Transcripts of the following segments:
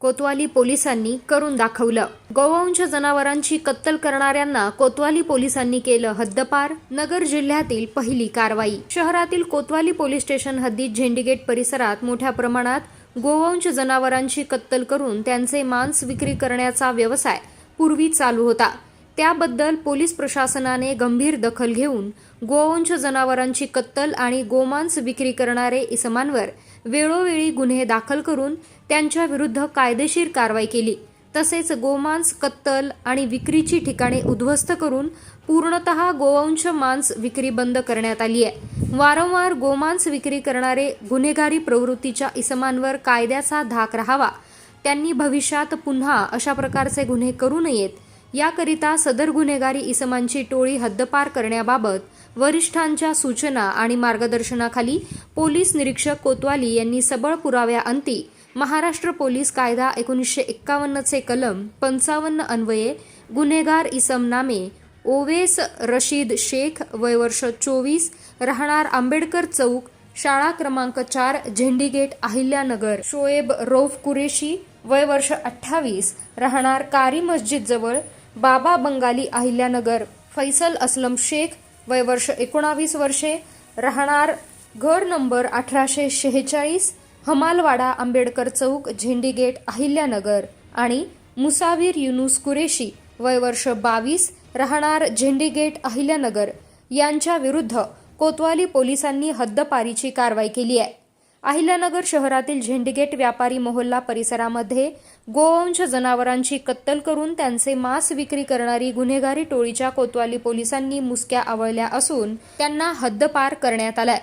कोतवाली पोलिसांनी करून दाखवलं. गोवंश जनावरांची कत्तल करणाऱ्यांना कोतवाली पोलिसांनी केलं हद्दपार नगर जिल्ह्यातील पहिली कारवाई. शहरातील कोतवाली पोलीस स्टेशन हद्दीत झेंडीगेट परिसरात मोठ्या प्रमाणात गोवंश जनावरांची कत्तल करून त्यांचे मांस विक्री करण्याचा व्यवसाय पूर्वी चालू होता. त्याबद्दल पोलीस प्रशासनाने गंभीर दखल घेऊन गोवंश जनावरांची कत्तल आणि गोमांस विक्री करणारे इसमांवर वेळोवेळी गुन्हे दाखल करून त्यांच्या विरुद्ध कायदेशीर कारवाई केली. तसेच गोमांस कत्तल आणि विक्रीची ठिकाणे उद्ध्वस्त करून पूर्णतः गोवंश मांस विक्री बंद करण्यात आली आहे. वारंवार गोमांस विक्री करणारे गुन्हेगारी प्रवृत्तीच्या इसमांवर कायद्याचा धाक राहावा. त्यांनी भविष्यात पुन्हा अशा प्रकारचे गुन्हे करू नयेत याकरिता सदर गुन्हेगारी इसमांची टोळी हद्दपार करण्याबाबत वरिष्ठांच्या सूचना आणि मार्गदर्शनाखाली पोलीस निरीक्षक कोतवाली यांनी सबळ पुराव्याअंती महाराष्ट्र पोलीस कायदा एकोणीसशे एक्कावन्नचे कलम पंचावन्न अन्वये गुन्हेगार इसम नामे ओवेस रशीद शेख वय वर्ष चोवीस राहणार आंबेडकर चौक शाळा क्रमांक चार झेंडीगेट अहिल्यानगर शोएब रौफ कुरेशी वय वर्ष अठ्ठावीस राहणार कारी मस्जिद जवळ बाबा बंगाली अहिल्यानगर फैसल असलम शेख वय वर्ष एकोणावीस वर्षे राहणार घर नंबर अठराशे शेहेचाळीस हमालवाडा आंबेडकर चौक झेंडीगेट अहिल्यानगर आणि मुसावीर युनुस कुरेशी वय वर्ष बावीस राहणार झेंडीगेट अहिल्यानगर यांच्या विरुद्ध कोतवाली पोलिसांनी हद्दपारीची कारवाई केली आहे. अहिल्यानगर शहरातील झेंडीगेट व्यापारी मोहल्ला परिसरामध्ये गोवंश जनावरांची कत्तल करून त्यांचे मांस विक्री करणारी गुन्हेगारी टोळीच्या कोतवाली पोलिसांनी मुसक्या आवळल्या असून त्यांना हद्दपार करण्यात आलाय.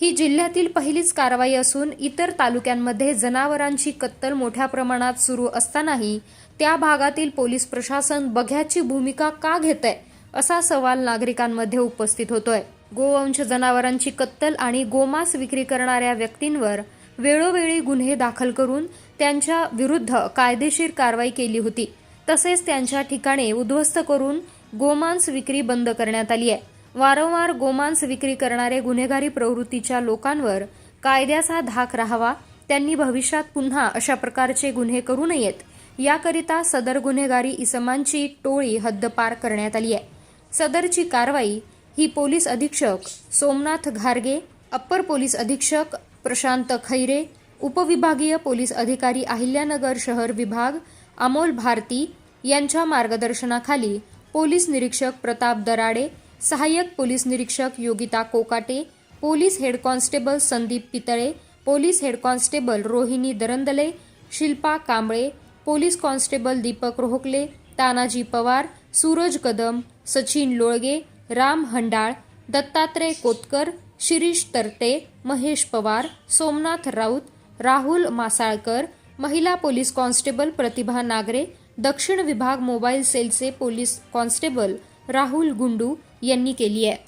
ही जिल्ह्यातील पहिलीच कारवाई असून इतर तालुक्यांमध्ये जनावरांची कत्तल मोठ्या प्रमाणात सुरू असतानाही त्या भागातील पोलीस प्रशासन बघ्याची भूमिका का घेत आहे असा सवाल नागरिकांमध्ये उपस्थित होतोय. गोवंश जनावरांची कत्तल आणि गोमांस विक्री करणाऱ्या व्यक्तींवर वेळोवेळी गुन्हे दाखल करून त्यांच्या विरुद्ध कायदेशीर कारवाई केली होती. तसेच त्यांच्या ठिकाणे उद्ध्वस्त करून गोमांस विक्री बंद करण्यात आली आहे. वारंवार गोमांस विक्री करणारे गुन्हेगारी प्रवृत्तीच्या लोकांवर कायद्याचा धाक राहावा त्यांनी भविष्यात पुन्हा अशा प्रकारचे गुन्हे करू नयेत. याकरिता सदर गुन्हेगारी इसमांची टोळी हद्दपार करण्यात आली आहे. सदरची कारवाई ही पोलीस अधीक्षक सोमनाथ घारगे अप्पर पोलीस अधीक्षक प्रशांत खैरे उपविभागीय पोलीस अधिकारी अहिल्यानगर शहर विभाग अमोल भारती यांच्या मार्गदर्शनाखाली पोलीस निरीक्षक प्रताप दराडे सहाय्यक पोलीस निरीक्षक Yogita Kokate police head constable Sandeep Pitale police head constable Rohini Darandale Shilpa Kamble police constable Deepak Rohkale Tanaji Pawar Suraj Kadam Sachin Lolge Ram Handal Dattatray Kotkar Shirish Tarte Mahesh Pawar Somnath Raut Rahul Masalkar महिला police constable Pratibha Nagare दक्षिण विभाग mobile सेलचे police constable Rahul Gundu यांनी केली आहे.